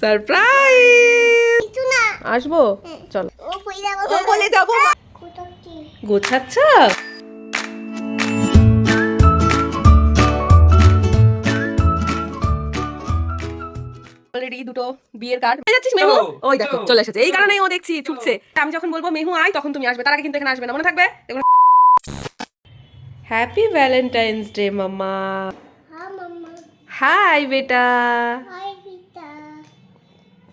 Surprise আসব? চলো। ও কই যাব ও বলে যাব। গোছাচ্ছ? অলরেডি দুটো বিয়ের কার্ড পেয়ে যাচ্ছিস মেহু? ওই দেখো চলে এসেছে। এই। কারণেই ও দেখছি ছুটছে। আমি যখন বলব মেহু আয় তখন তুমি আসবে। তার আগে কিন্তু এখানে আসবে না। মনে থাকবে? হ্যাপি ভ্যালেন্টাইন্স ডে মাম্মা। হাই বেটা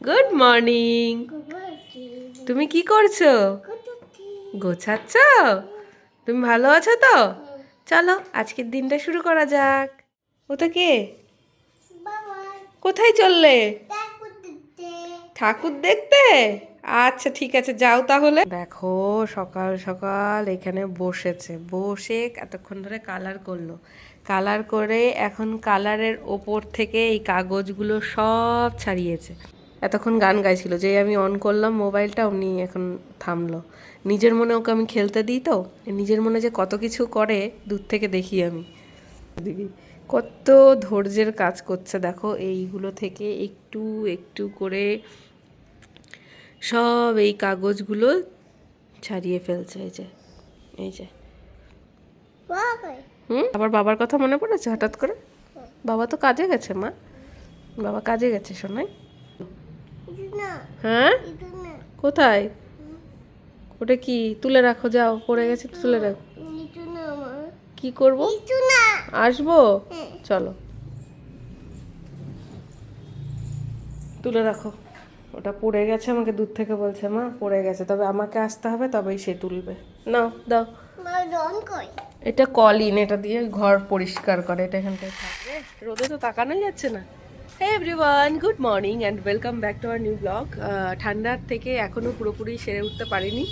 গুড মর্নিং তুমি কি করছ? গোছাচ্ছ? তুমি ভালো আছো তো? চলো আজকের দিনটা শুরু করা যাক। ওটা কে? কোথায় চললে? ঠাকুর দেখতে। আচ্ছা ঠিক আছে যাও তাহলে। দেখো সকাল সকাল এখানে বসেছে। বসে এতক্ষণ ধরে কালার করল। কালার করে এখন কালারের ওপর থেকে এই কাগজগুলো সব ছাড়িয়েছে। এতক্ষণ গান গাইছিল যে আমি অন করলাম মোবাইলটা উনি এখন থামলো। নিজের মনে ওকে আমি খেলতে দিই তো, নিজের মনে যে কত কিছু করে, দূর থেকে দেখি আমি। দিদি কত ধৈর্যের কাজ করছে, দেখো, এইগুলো থেকে একটু একটু করে সব এই কাগজগুলো ছাড়িয়ে ফেলছে, এই যে এই যে। হুম? আবার বাবার কথা মনে পড়েছে হঠাৎ করে? বাবা তো কাজে গেছে মা। বাবা কাজে গেছে শোনাই হ্যাঁ? কোথায়? ওটা কি? তুলে রাখো যাও পড়ে গেছে তুলে রাখো। কি করব? না আসব? হ্যাঁ। চলো। তুলে রাখো। ওটা পড়ে গেছে আমাকে দূর থেকে বলছে মা পড়ে গেছে। তবে আমাকে আসতে হবে তবেই সে তুলবে। নাও দাও। রং কই? এটা কলিন, এটা দিয়ে ঘর পরিষ্কার করে, এটা এখানটায় থাকবে। রোদে তো তাকানোই যাচ্ছে না। হ্যাঁ everyone good morning and welcome back to our new blog ঠান্ডার থেকে এখনও পুরোপুরি সেরে উঠতে পারিনি।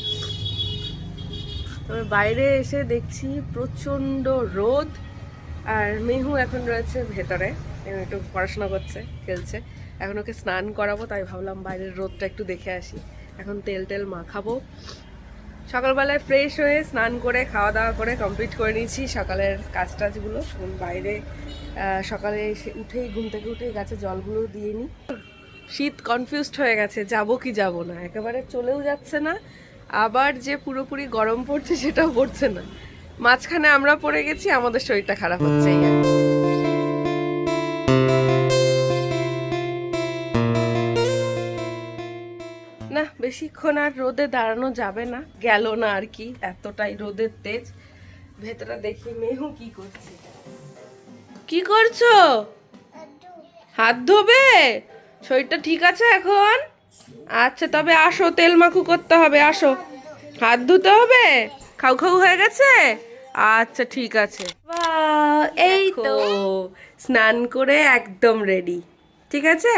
তবে বাইরে এসে দেখছি প্রচণ্ড রোদ আর মেহু এখন রয়েছে ভেতরে। একটু পড়াশোনা করছে, খেলছে। এখন ওকে স্নান করাবো, তাই ভাবলাম বাইরের রোদটা একটু দেখে আসি। এখন তেল টেল মাখাবো। সকালবেলায় ফ্রেশ হয়ে স্নান করে খাওয়া দাওয়া করে কমপ্লিট করে নিয়েছি। সকালের কাজ টাজগুলো বাইরে। সকালে এসে উঠেই, ঘুম থেকে উঠেই গাছে জলগুলো দিয়ে নিই। শীত কনফিউজড হয়ে গেছে, যাব কি যাব না? একেবারে চলেও যাচ্ছে না, আবার যে পুরোপুরি গরম পড়ছে সেটাও পড়ছে না। মাঝখানে আমরা পড়ে গেছি, আমাদের শরীরটা খারাপ হচ্ছে এই আর বেশিক্ষণ আর রোদে দাঁড়ানো যাবে না। গেল না আর কি এতটাই রোদের তেজ। ভেতরে দেখি মেহু কি করছে। কি করছ? হাত ধোবে? শরীরটা ঠিক আছে এখন? আচ্ছা তবে আসো তেল মাখু করতে হবে আসো। হাত ধুতে হবে? খাউ খাউ হয়ে গেছে? আচ্ছা ঠিক আছে। বাহ, এই তো। স্নান করে একদম রেডি ঠিক আছে?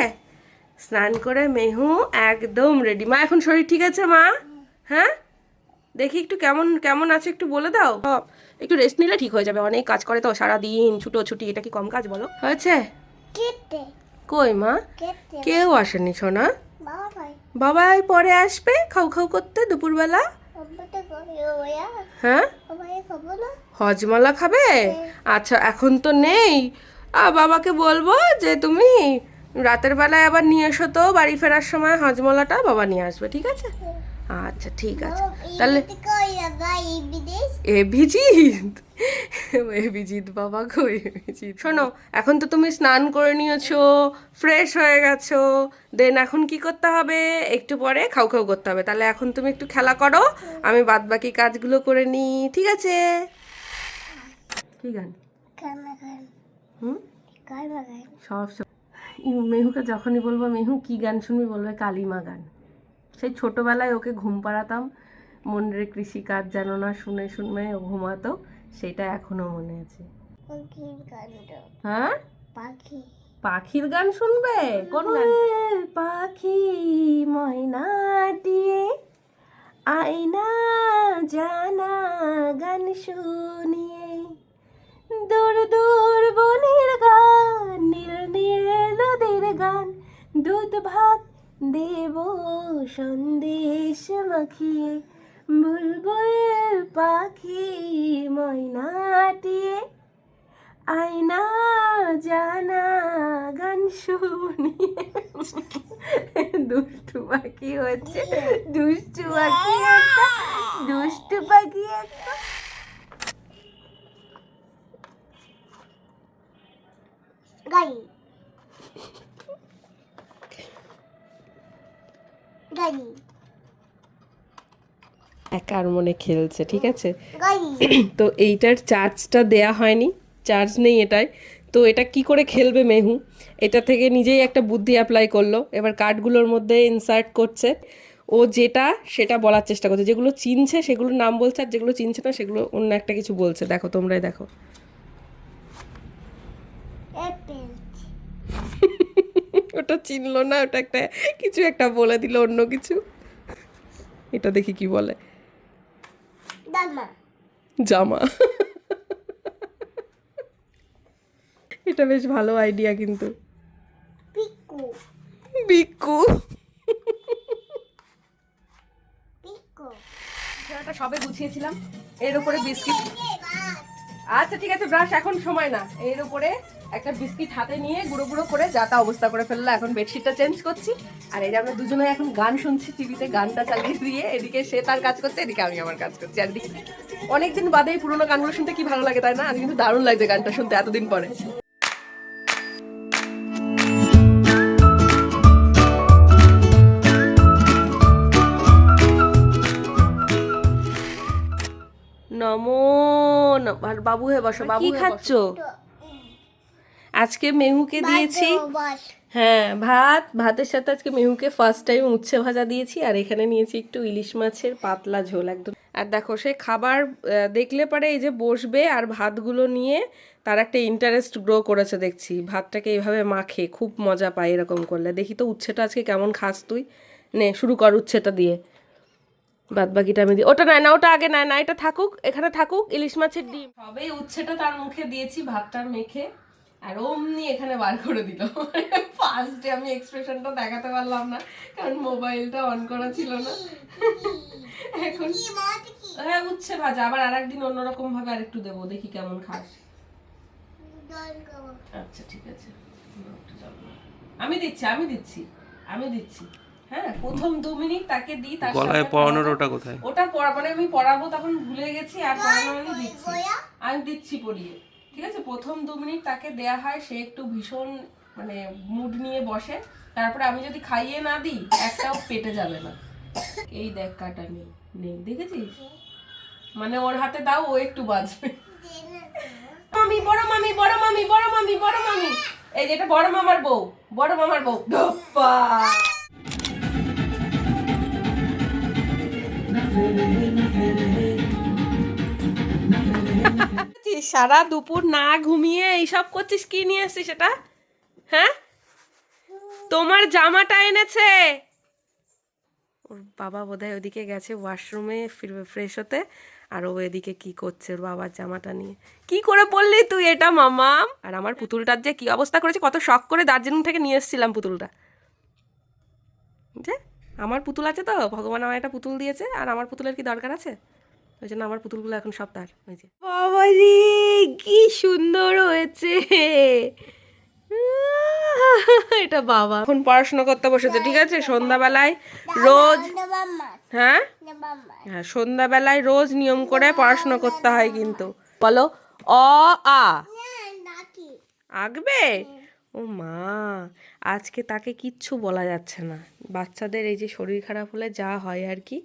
স্নান করে মেহু একদম রেডি মা এখন শরীর ঠিক আছে মা? হ্যাঁ? দেখি একটু কেমন কেমন আছে একটু বলে দাও। একটু রেস্ট নিলে ঠিক হয়ে যাবে। অনেক কাজ করে তো সারা দিন ছুটো ছুটি এটা কি কম কাজ বলো? হয়েছে? কই মা? কেউ আসেনি সোনা? বাবাই। পরে আসবে খাউ খাও করতে দুপুরবেলা? হ্যাঁ? হজমালা খাবে? আচ্ছা এখন তো নেই। বাবাকে বলব যে তুমি রাতের বেলায় আবার নিয়ে এসো তো বাড়ি ফেরার সময় হজমলাটা বাবা নিয়ে আসবে ঠিক আছে? আচ্ছা ঠিক আছে। তাহলে এভিজিৎ এভিজিৎ বাবা গো এভিজিৎ। শোনো এখন তো তুমি স্নান করে নিয়েছো ফ্রেশ হয়ে গেছো দেন এখন কি করতে হবে? একটু পরে খাও খাও করতে হবে। তাহলে এখন তুমি একটু খেলা করো আমি বাদ বাকি কাজগুলো করে নিই ঠিক আছে? কি গান? হুম? সব মেহুকে যখনই বলব মেহু কি গান শুনবি? বলবে কালিমা গান। সেই ছোটোবেলায় ওকে ঘুম পাড়াতাম। মনের কৃষিকাজ যেন না শুনে শুনে ও ঘুমাতো সেটা এখনও মনে আছে। হ্যাঁ? পাখি। পাখির গান শুনবে? কোন গান? পাখি ময়নাটিয়ে আয়না জানা গান শুনিয়ে দূর দূর বনের গান, নীল নীল নদীর গান। দুধ ভাত দেব সন্দেশ মাখিয়ে, বুলবুল পাখি ময়নাটিয়ে আয়না জানা গান শুনি দুষ্টু পাখি হচ্ছে, দুষ্টু পাখি একটা, দুষ্টু পাখি একটা। গাড়ি একার মনে খেলছে ঠিক আছে? তো এইটার চার্জটা দেয়া হয়নি চার্জ নেই এটায়। তো এটা কি করে খেলবে মেহু? এটা থেকে নিজেই একটা বুদ্ধি অ্যাপ্লাই করল। এবার কার্ডগুলোর মধ্যে ইনসার্ট করছে। ও যেটা সেটা বলার চেষ্টা করছে। যেগুলো চিনছে সেগুলোর নাম বলছে আর যেগুলো চিনছে না সেগুলো অন্য একটা কিছু বলছে। দেখো তোমরাই দেখো। ওটা চিনলো না ওটা একটা কিছু একটা বলে দিল অন্য কিছু। এটা দেখি কি বলে। জামা। এটা বেশ ভালো আইডিয়া কিন্তু। পিকু। বিকু সবে গুছিয়েছিলাম। এর উপরে বিস্কিট। আচ্ছা ঠিক আছে ব্রাশ এখন সময় না। এর উপরে একটা বিস্কিট হাতে নিয়ে গুঁড়ো গুঁড়ো করে যা তা অবস্থা করে ফেলল। এখন বেডশিটটা চেঞ্জ করছি। আর এই যে আমরা দুজনে এখন গান শুনছি টিভিতে গানটা চালিয়ে দিয়ে। এদিকে সে তার কাজ করছে, এদিকে আমি আমার কাজ করছি। আর অনেকদিন বাদে এই পুরোনো গানগুলো শুনতে কি ভালো লাগে তাই না? আজ কিন্তু দারুণ লাগছে গানটা শুনতে এতদিন পরে। বাবু হে বসো বাবু খাচ্ছ? আজকে মেহুকে দিয়েছি। হ্যাঁ ভাত ভাতের সাথে আজকে মেহুকে ফার্স্ট টাইম উচ্ছে ভাজা দিয়েছি আর এখানে নিয়েছি একটু ইলিশ মাছের পাতলা ঝোল একদম। আর দেখো সে খাবার দেখলে পরে এই যে বসবে আর ভাতগুলো নিয়ে তার একটা ইন্টারেস্ট গ্রো করেছে দেখছি। ভাতটাকে এইভাবে মাখে খুব মজা পায় এরকম করলে। দেখি তো উচ্ছেটা আজকে কেমন খাস তুই? নে শুরু কর উচ্ছেটা দিয়ে। বাদ বাকিটা আমি দিই ওটা নাই না, ওটা আগে নাই না, এটা থাকুক, এখানে থাকুক, ইলিশ মাছের ডিম। সবেই উচ্ছেটা তার মুখে দিয়েছি ভাতটার মেখে, আর অমনি এখানে বার করে দিল। ফার্স্টে আমি এক্সপ্রেশনটা দেখাতে পারলাম না, কারণ মোবাইলটা অন করা ছিল না। এখন হ্যাঁ উচ্ছে ভাজা, আবার আর একদিন অন্যরকম ভাবে আরেকটু দেবো, দেখি কেমন খাস। আচ্ছা ঠিক আছে। আমি দিচ্ছি আমি দিচ্ছি আমি দিচ্ছি। হ্যাঁ প্রথম দু মিনিট তাকে দিই তার গলায় পরানোর ওটা কোথায়? ওটা পড়া মানে আমি পড়াবো তখন ভুলে গেছি আর পড়ানো আমি দিচ্ছি। আমি দিচ্ছি পড়িয়ে ঠিক আছে? প্রথম দু মিনিট তাকে দেয়া হয় সে একটু ভীষণ মানে মুড নিয়ে বসে। তারপরে আমি যদি খাইয়ে না দিই একটাও পেটে যাবে না। এই দেখ কাটা নেই নেই দেখেছিস? মানে ওর হাতে দাও ও একটু বাজবে। মামি বড় মামি বড় মামি বড় মামি বড় মামি। এই যেটা বড় মামার বউ বড় মামার বউ। ধপ্পা। সারা দুপুর না ঘুমিয়ে এইসব করছিস? কি নিয়ে এসছিস সেটা? হ্যাঁ? তোমার জামাটা এনেছে? ওর বাবা বোধহয় ওদিকে গেছে ওয়াশরুমে ফিরবে ফ্রেশ হতে, আর ও এদিকে কি করছে ওর বাবার জামাটা নিয়ে। কি করে বললি তুই এটা, মামা? আর আমার পুতুলটার যে কি অবস্থা করেছে, কত শখ করে দার্জিলিং থেকে নিয়ে এসেছিলাম পুতুলটা। যে আমার পুতুল আছে তো ভগবান আমার একটা পুতুল দিয়েছে আর আমার পুতুলের কি দরকার আছে? ওই জন্য আমার পুতুলগুলো এখন সব তার ওই যে। বাবাজি কি সুন্দর হয়েছে। এটা বাবা। এখন পড়াশোনা করতে বসেছে ঠিক আছে? সন্ধ্যাবেলায় রোজ হ্যাঁ? হ্যাঁ সন্ধ্যাবেলায় রোজ নিয়ম করে পড়াশোনা করতে হয় কিন্তু। বলো অ আ। আঁকবে? ও মা। আজকে তাকে কিচ্ছু বলা যাচ্ছে না। বাচ্চাদের এই যে শরীর খারাপ হলে যা হয় আর কি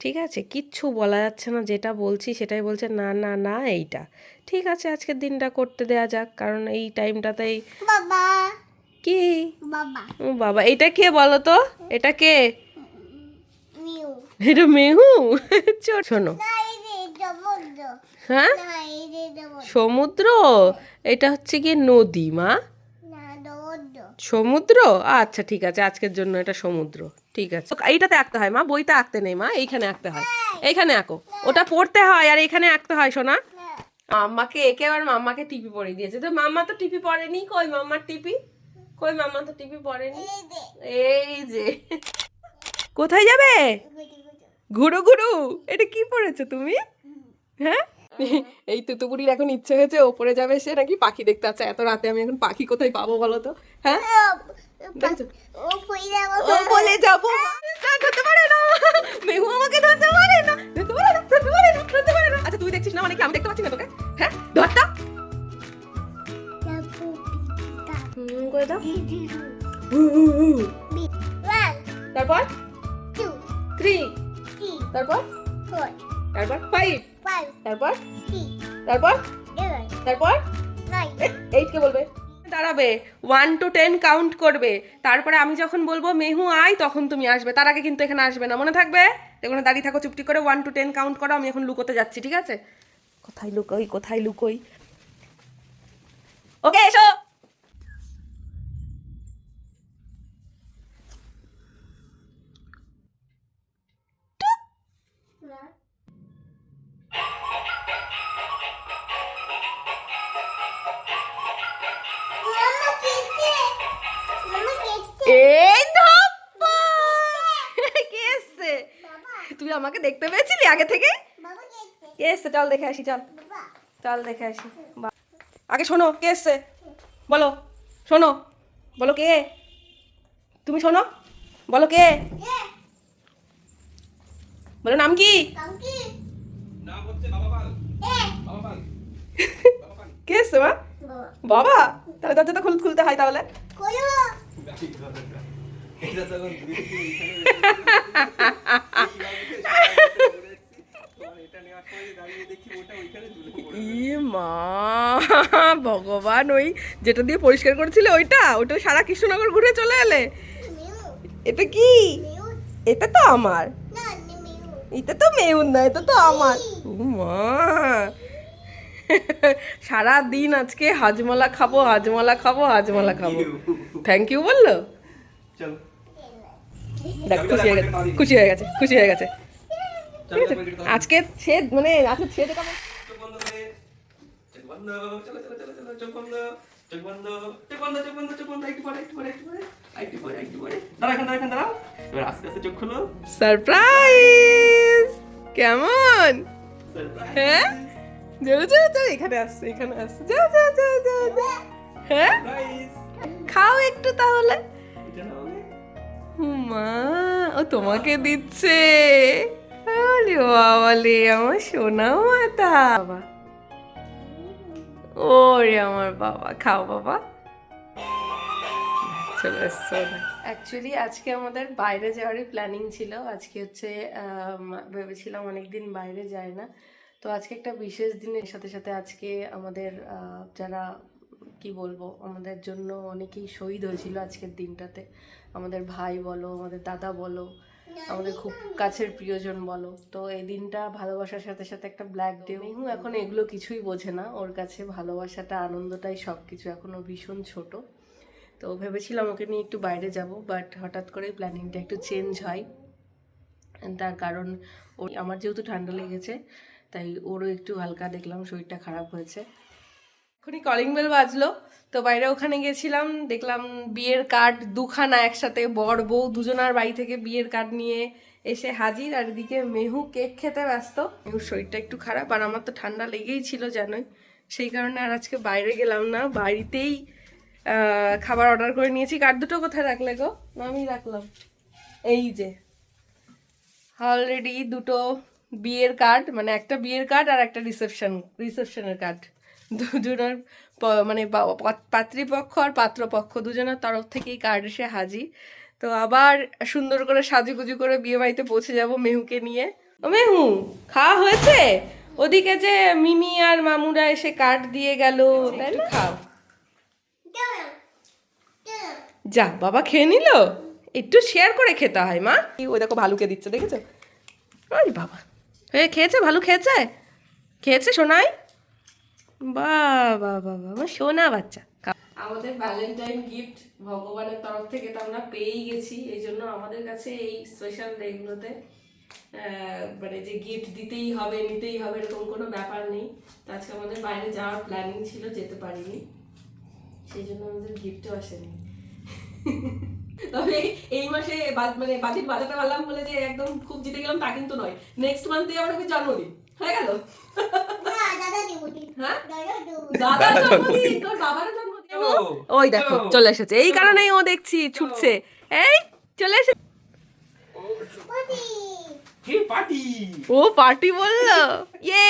ঠিক আছে? কিচ্ছু বলা যাচ্ছে না যেটা বলছি সেটাই বলছে না না না এইটা। ঠিক আছে আজকের দিনটা করতে দেয়া যাক কারণ এই টাইমটাতেই বাবা। কি? বাবা। ও বাবা এটা কে বলো তো? এটা কে? এটা মেহু? শোনো। হ্যাঁ? সমুদ্র। এটা হচ্ছে কি নদী মা। সমুদ্র? আচ্ছা ঠিক আছে, আজকের জন্য এটা সমুদ্র, ঠিক আছে। এইটাতে আঁকতে হয়, মা, বইতে আঁকতে নেই, মা, এইখানে আঁকতে হয়। এইখানে আঁকো, ওটা পড়তে হয় আর এখানে আঁকতে হয় শোনা মাম্মাকে একে আর মাম্মাকে টিপি পরিয়ে দিয়েছে। তো মাম্মা তো টিপি পড়েনি কই মাম্মার টিপি? কই মাম্মা তো টিপি পড়েনি এই যে। কোথায় যাবে? ঘুরু ঘুরু, এটা কি পড়েছো তুমি? হ্যাঁ? এই তুতুপুরির এখন ইচ্ছে হয়েছে ওপরে যাবে সে নাকি পাখি দেখতে আছে এত রাতে আমি এখন পাখি কোথায় পাবো বলো তো? হ্যাঁ? বলে যাব। ধরতে পারে না। মেহু আমাকে ধরতে পারে না। ধরতে পারে না ধরতে পারে না ধরতে পারে না। আচ্ছা তুই দেখছিস না মানে কি? আমি দেখতে পাচ্ছি না তোকে। হ্যাঁ? ধরতা যাব পিতা হুম করে দাও। দিদি বি 1 তারপর থ্রি তারপর? তারপর? ফাইভ 5 তারপর? তারপর? তারপর? 9 এইট কে বলবে? দাঁড়াবে। ওয়ান টু টেন কাউন্ট করবে। তারপরে আমি যখন বলব মেহু আয় তখন তুমি আসবে। তার আগে কিন্তু এখানে আসবে না। মনে থাকবে? এখানে দাঁড়িয়ে থাকো চুপটি করে। ওয়ান টু টেন কাউন্ট করো। আমি এখন লুকোতে যাচ্ছি ঠিক আছে? কোথায় লুকোই কোথায় লুকোই? ওকে এসো। এই কে এসছে? বাবা তুই আমাকে দেখতে পেয়েছিলি আগে থেকে? কে এসছে? চল দেখে আসি চল। বাবা চল দেখে আসি। আগে শোনো কে এসছে? বলো শোনো। বলো কে? তুমি শোনো? বলো কে? বলো নাম কি? কাউকে নাম হচ্ছে বাবা পাল। এ বাবা পাল। বাবা পাল কে এসছে মা? বাবা। বাবা? তাহলে দরজাটা খুল খুলতে হয় তাহলে। মা ভগবান ওই যেটা দিয়ে পরিষ্কার করেছিলে ওইটা? ওটা সারা কৃষ্ণনগর ঘুরে চলে এলে? এটা কি? এটা তো আমার। এটা তো মেউন না এটা তো আমার। মা সারা দিন আজকে হাজমলা খাব হাজমলা খাব হাজমলা খাব। থ্যাংক ইউ বলল? দেখ খুশি হয়ে গেছে খুশি হয়ে গেছে খুশি হয়ে গেছে। ঠিক আছে? আজকে সে মানে আজকে সে সারপ্রাইজ কেমন? হ্যাঁ? যাও যাও যাও এখানে আসছে এখানে আসছে। যাও যাও যাও যাও যাও। হ্যাঁ! খাও একটু তাহলে। মা ও তোমাকে দিচ্ছে। আরে বাবালে আমার সোনা মাতা। বাবা। ওরে আমার বাবা খাও বাবা। চলো এসছো অ্যাকচুয়ালি আজকে আমাদের বাইরে যাওয়ারই প্ল্যানিং ছিল। আজকে হচ্ছে ভেবেছিলাম অনেকদিন বাইরে যায় না। তো আজকে একটা বিশেষ দিনের সাথে সাথে আজকে আমাদের যারা, কি বলব, আমাদের জন্য অনেকেই শহীদ হয়েছিল আজকের দিনটাতে। আমাদের ভাই বলো, আমাদের দাদা বলো, আমাদের খুব কাছের প্রিয়জন বলো। তো এই দিনটা ভালোবাসার সাথে সাথে একটা ব্ল্যাক ডে। মেহু এখন এগুলো কিছুই বোঝে না। ওর কাছে ভালোবাসাটা, আনন্দটাই সব কিছু এখন ও ভীষণ ছোট। তো ভেবেছিলাম ওকে নিয়ে একটু বাইরে যাব, বাট হঠাৎ করে প্ল্যানিংটা একটু চেঞ্জ হয়। তার কারণ ওই আমার যেহেতু ঠান্ডা লেগেছে তাই ওরও একটু হালকা দেখলাম, শরীরটা খারাপ হয়েছে। এখনই কলিং বেল বাজলো। তো বাইরে ওখানে গেছিলাম, দেখলাম বিয়ের কার্ড দুখানা একসাথে, বর, বউ দুজনার বাড়ি থেকে বিয়ের কার্ড নিয়ে এসে হাজির। আর এদিকে মেহু কেক খেতে ব্যস্ত। মেহুর শরীরটা একটু খারাপ, আর আমার তো ঠান্ডা লেগেই ছিল জানোই। সেই কারণে আর আজকে বাইরে গেলাম না। বাড়িতেই খাবার অর্ডার করে নিয়েছি। কার্ড দুটো কোথায় রাখলে গো? আমি রাখলাম। এই যে অলরেডি দুটো বিয়ের কার্ড মানে একটা বিয়ের কার্ড আর একটা রিসেপশন রিসেপশনের কার্ড দুজনের মানে পাত্রীপক্ষ আর পাত্রপক্ষ দুজনের তরফ থেকেই কার্ড এসে হাজির। তো আবার সুন্দর করে সাজুগুজু করে বিয়ে বাড়িতে পৌঁছে যাব মেহুকে নিয়ে। ও মেহু খাওয়া হয়েছে? ওদিকে যে মিমি আর মামুরা এসে কার্ড দিয়ে গেল তাই না? খাও। যা বাবা খেয়ে নিল? একটু শেয়ার করে খেতে হয় মা। ওই দেখো ভালুকে দিচ্ছে দেখেছ? ওই বাবা। হয়ে খেয়েছে? ভালো খেয়েছে? খেয়েছে সোনাই? বাবা বাবা আমার সোনা বাচ্চা। আমাদের ভ্যালেন্টাইন গিফট ভগবানের তরফ থেকে তো আমরা পেয়েই গেছি। এই জন্য আমাদের কাছে এই স্পেশাল ডেগুলোতে মানে যে গিফট দিতেই হবে, নিতেই হবে, এরকম কোনো ব্যাপার নেই। তো আজকে আমাদের বাইরে যাওয়ার প্ল্যানিং ছিল, যেতে পারিনি। সেই জন্য আমাদের গিফটও আসেনি। তবে এই মাসে মানে বাজেট বাজাতে পারলাম বলে যে একদম খুব জিতে গেলাম তা কিন্তু নয়। নেক্সট মান্থে আবার আমি জন্মদিন। হয়ে গেল? হ্যাঁ ওই দেখো চলে এসেছে। এই কারণেই ও দেখছি ছুটছে। এই চলে এসে পাটি কে পার্টি। ও পার্টি বলল। ইয়ে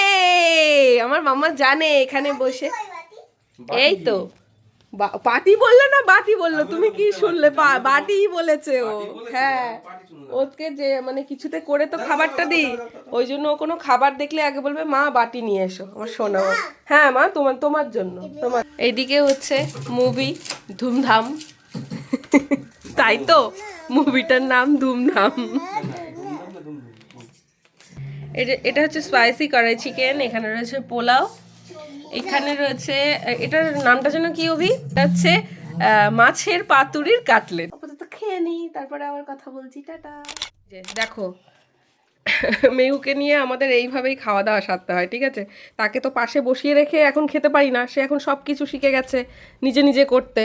আমার মামা জানে এখানে বসে। এই তো। বা- পাটি বলল না বাটি বলল? তুমি কি শুনলে? পা- বাটি বলেছে ও। হ্যাঁ। ওকে যে মানে কিছুতে করে তো খাবারটা দিই। ওই জন্য ও কোনো খাবার দেখলে আগে বলবে মা বাটি নিয়ে এসো আমার শোনা হ্যাঁ মা তোমার তোমার জন্য তোমার। এইদিকে হচ্ছে মুভি ধুমধাম। তাই তো? মুভিটার নাম ধুমধাম। এটা এটা হচ্ছে স্পাইসি কড়াই চিকেন এখানে রয়েছে পোলাও। এখানে রয়েছে এটার নামটা যেন কি অভি? হচ্ছে মাছের পাতুরির কাটলেট। আপাতত খেয়ে নিই তারপরে আবার কথা বলছি টাটা। যে দেখো মেহুকে নিয়ে আমাদের এইভাবেই খাওয়া দাওয়া সারতে হয় ঠিক আছে? তাকে তো পাশে বসিয়ে রেখে এখন খেতে পারি না সে এখন সব কিছু শিখে গেছে নিজে নিজে করতে।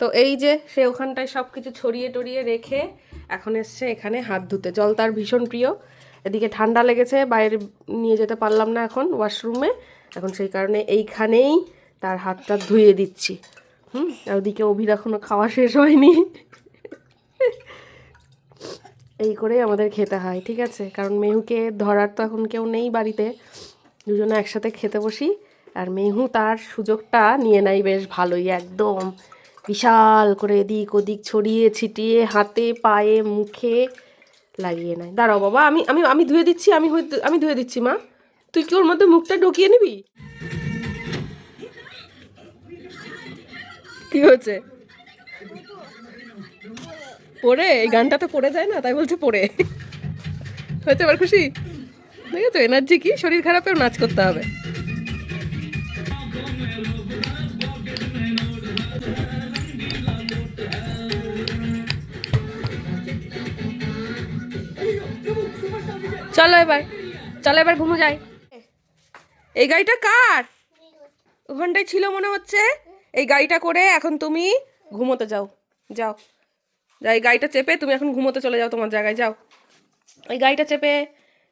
তো এই যে সে ওখানটায় সব কিছু ছড়িয়ে টড়িয়ে রেখে এখন এসছে এখানে হাত ধুতে। জল তার ভীষণ প্রিয়। এদিকে ঠান্ডা লেগেছে বাইরে নিয়ে যেতে পারলাম না এখন ওয়াশরুমে এখন সেই কারণে এইখানেই তার হাতটা ধুয়ে দিচ্ছি। হুম, ওদিকে অভির এখনও খাওয়া শেষ হয়নি। এই করেই আমাদের খেতে হয়, ঠিক আছে? কারণ মেহুকে ধরার তো এখন কেউ নেই বাড়িতে। দুজনে একসাথে খেতে বসি। আর মেহু তার সুযোগটা নিয়ে নেয় বেশ ভালোই, একদম। বিশাল করে এদিক ওদিক ছড়িয়ে ছিটিয়ে হাতে, পায়ে, মুখে লাগিয়ে নেয়। দাঁড়াও বাবা, আমি আমি আমি ধুয়ে দিচ্ছি, আমি আমি ধুয়ে দিচ্ছি মা। তুই কি ওর মধ্যে মুখটা ঢুকিয়ে নিবি? কি হচ্ছে পড়ে? এই গানটা তো পড়ে যায় না, তাই বলছে পড়ে। হয়েছে এবার খুশি? দেখেছ, এনার্জি কি? শরীর খারাপেও নাচ করতে হবে। চলো এবার চলো এবার ঘুমো যাই। এই গাড়িটা কার? ওখানটায় ছিল মনে হচ্ছে। এই গাড়িটা করে এখন তুমি ঘুমোতে যাও। যাও। যাই গাড়িটা চেপে তুমি এখন ঘুমোতে চলে যাও তোমার জায়গায়। যাও। এই গাড়িটা চেপে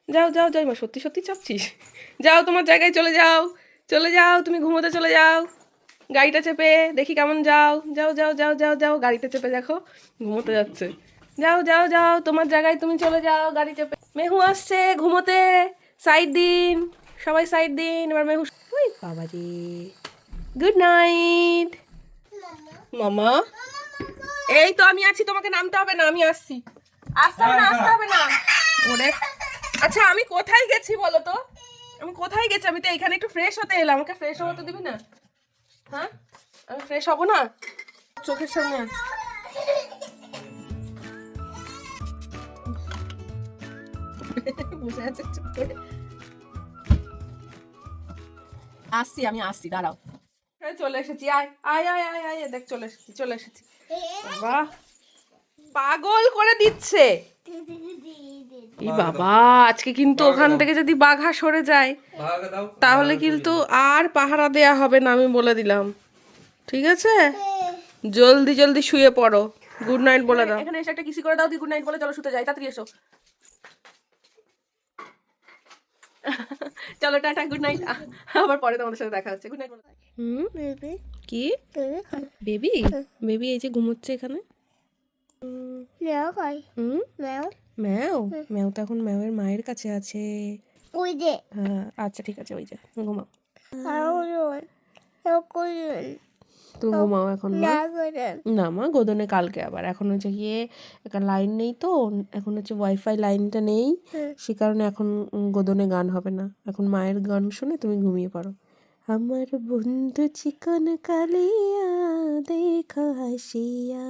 যাও যাও যাই মা সত্যি সত্যি চাপছিস? যাও তোমার জায়গায় চলে যাও। চলে যাও, তুমি ঘুমোতে চলে যাও। গাড়িটা চেপে দেখি কেমন যাও। যাও যাও যাও যাও যাও। গাড়িটা চেপে দেখো, ঘুমোতে যাচ্ছে। যাও যাও যাও। তোমার জায়গায় তুমি চলে যাও। গাড়ি চেপে। মেহু আসছে ঘুমোতে। সাইড দিন সবাই সাইড দিন এবার মেহু ওই বাবা রে গুড নাইট মামা। এই তো আমি আছি তোমাকে নামতে হবে না আমি আসছি। আসতে হবে না আসতে হবে না। ওরে। আচ্ছা আমি কোথায় গেছি বলো তো? আমি কোথায় গেছি? আমি তো এখানে একটু ফ্রেশ হতে এলাম। আমাকে ফ্রেশ হতে দিবি না? হ্যাঁ? আমি ফ্রেশ হব না? চোখের সামনে। বসে আছে চুপ করে। আসছি আমি আসছি দাঁড়াও। চলে এসেছি আয় আয় আয় আয় আয় দেখ চলে এসেছি চলে এসেছি। বাহ পাগল করে দিচ্ছে। এই বাবা আজকে কিন্তু ওখান থেকে যদি বাঘা সরে যায় তাহলে কিন্তু আর পাহারা দেয়া হবে না আমি বলে দিলাম। ঠিক আছে? জলদি জলদি শুয়ে পড়ো। গুড নাইট বলে দাও। এখানে এসে একটা কিসি করে দাও দি গুড নাইট বলে চলো শুতে যাই তাড়াতাড়ি এসো। চলো টাটা গুড নাইট আবার পরে তোমাদের সাথে দেখা হচ্ছে। গুড নাইট হুম? বেবি কি? বেবি বেবি এই যে ঘুমোচ্ছে এখানে। হুম। লেও ম্যাও? ম্যাও? তো এখন ম্যাওয়ের মায়ের কাছে আছে। ওই যে? হ্যাঁ আচ্ছা ঠিক আছে ওই যে ঘুমাও। আউরন ও কইন তুমি ঘুমাও এখন না না মা গোদনে কালকে আবার। এখন হচ্ছে গিয়ে একটা লাইন নেই তো এখন হচ্ছে ওয়াইফাই লাইনটা নেই। সে কারণে এখন গোদনে গান হবে না। এখন মায়ের গান শুনে তুমি ঘুমিয়ে পড়ো। আমার বন্ধু চিকন কালিয়া দেখো হাসিয়া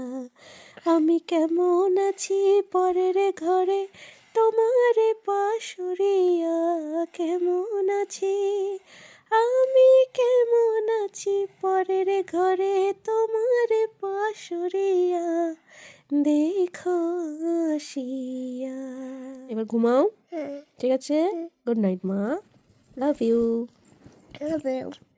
আমি কেমন আছি পরের ঘরে? তোমার পাশুরিয়া কেমন আছি? আমি কেমন আছি পরের ঘরে তোমার পাশরিয়া? দেখো আসিয়া। এবার ঘুমাও। ঠিক আছে? গুড নাইট মা। Love you baby